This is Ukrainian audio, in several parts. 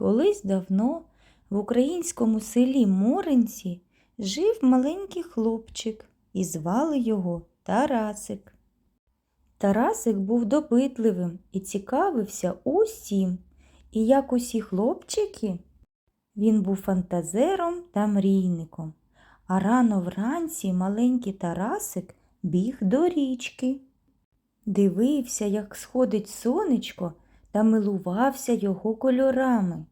Колись давно в українському селі Моринці жив маленький хлопчик і звали його Тарасик. Тарасик був допитливим і цікавився усім, і як усі хлопчики, він був фантазером та мрійником. А рано вранці маленький Тарасик біг до річки. Дивився, як сходить сонечко та милувався його кольорами.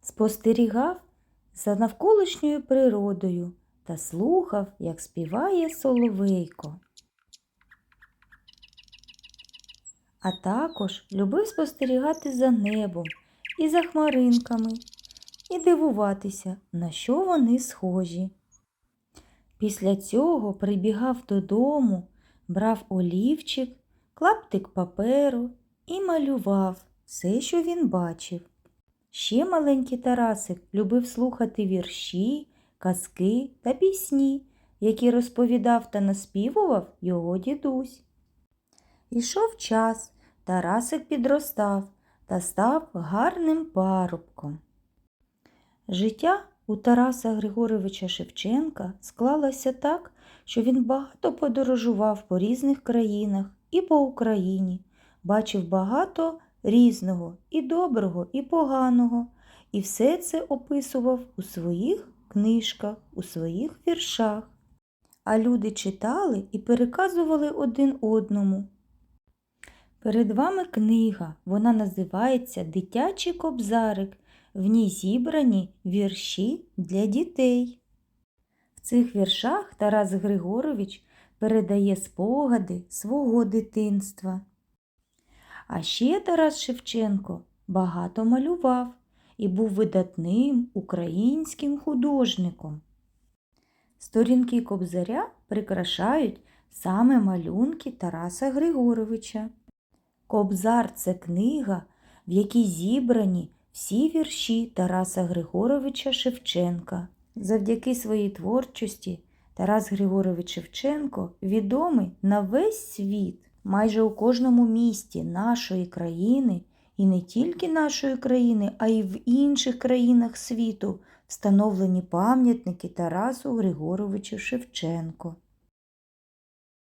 Спостерігав за навколишньою природою та слухав, як співає соловейко. А також любив спостерігати за небом і за хмаринками і дивуватися, на що вони схожі. Після цього прибігав додому, брав олівчик, клаптик паперу і малював все, що він бачив. Ще маленький Тарасик любив слухати вірші, казки та пісні, які розповідав та наспівував його дідусь. Ішов час, Тарасик підростав та став гарним парубком. Життя у Тараса Григоровича Шевченка склалося так, що він багато подорожував по різних країнах і по Україні, бачив багато різного і доброго, і поганого, і все це описував у своїх книжках, у своїх віршах. А люди читали і переказували один одному. Перед вами книга, вона називається Дитячий кобзарик. В ній зібрані вірші для дітей. В цих віршах Тарас Григорович передає спогади свого дитинства. А ще Тарас Шевченко багато малював і був видатним українським художником. Сторінки кобзаря прикрашають саме малюнки Тараса Григоровича. Кобзар це книга, в якій зібрані всі вірші Тараса Григоровича Шевченка. Завдяки своїй творчості Тарас Григорович Шевченко відомий на весь світ, майже у кожному місті нашої країни, і не тільки нашої країни, а й в інших країнах світу встановлені пам'ятники Тарасу Григоровичу Шевченко.